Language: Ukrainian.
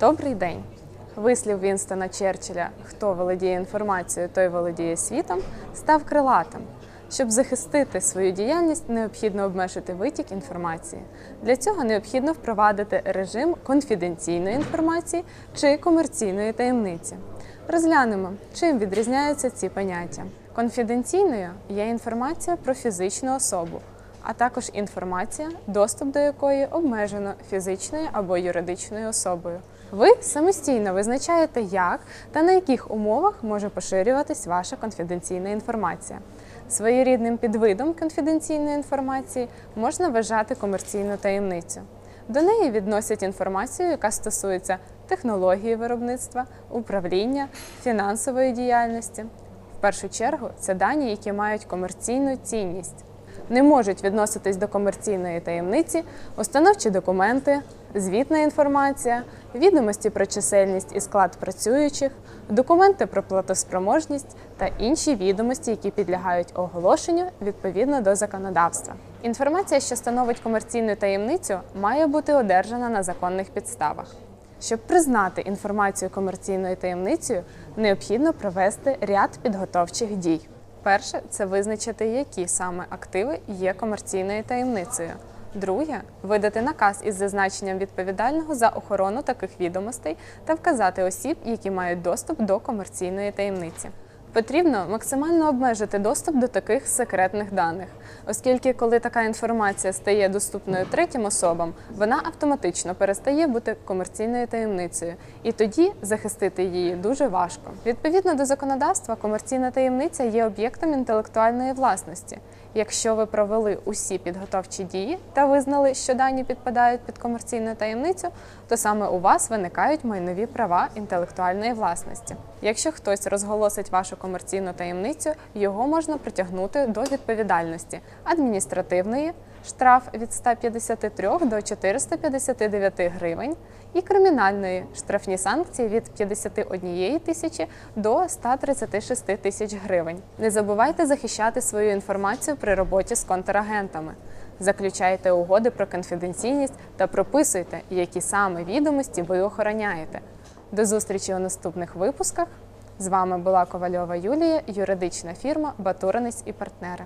Добрий день. Вислів Вінстона Черчилля Хто володіє інформацією, той володіє світом, став крилатим. Щоб захистити свою діяльність, необхідно обмежити витік інформації. Для цього необхідно впровадити режим конфіденційної інформації чи комерційної таємниці. Розглянемо, чим відрізняються ці поняття. Конфіденційною є інформація про фізичну особу, а також інформація, доступ до якої обмежено фізичною або юридичною особою. Ви самостійно визначаєте, як та на яких умовах може поширюватись ваша конфіденційна інформація. Своєрідним підвидом конфіденційної інформації можна вважати комерційну таємницю. До неї відносять інформацію, яка стосується технології виробництва, управління, фінансової діяльності. В першу чергу це дані, які мають комерційну цінність. Не можуть відноситись до комерційної таємниці установчі документи, звітна інформація, відомості про чисельність і склад працюючих, документи про платоспроможність та інші відомості, які підлягають оголошенню відповідно до законодавства. Інформація, що становить комерційну таємницю, має бути одержана на законних підставах. Щоб признати інформацію комерційною таємницею, необхідно провести ряд підготовчих дій. Перше це визначити, які саме активи є комерційною таємницею. Друге видати наказ із зазначенням відповідального за охорону таких відомостей та вказати осіб, які мають доступ до комерційної таємниці. Потрібно максимально обмежити доступ до таких секретних даних, оскільки, коли така інформація стає доступною третім особам, вона автоматично перестає бути комерційною таємницею, і тоді захистити її дуже важко. Відповідно до законодавства, комерційна таємниця є об'єктом інтелектуальної власності. Якщо ви провели усі підготовчі дії та визнали, що дані підпадають під комерційну таємницю, то саме у вас виникають майнові права інтелектуальної власності. Якщо хтось розголосить вашу комерційну таємницю, його можна притягнути до відповідальності адміністративної, штраф від 153 до 459 гривень, і кримінальної штрафні санкції від 51 тисячі до 136 тисяч гривень. Не забувайте захищати свою інформацію при роботі з контрагентами. Заключайте угоди про конфіденційність та прописуйте, які саме відомості ви охороняєте. До зустрічі у наступних випусках. З вами була Ковальова Юлія, юридична фірма Батуринець і партнери.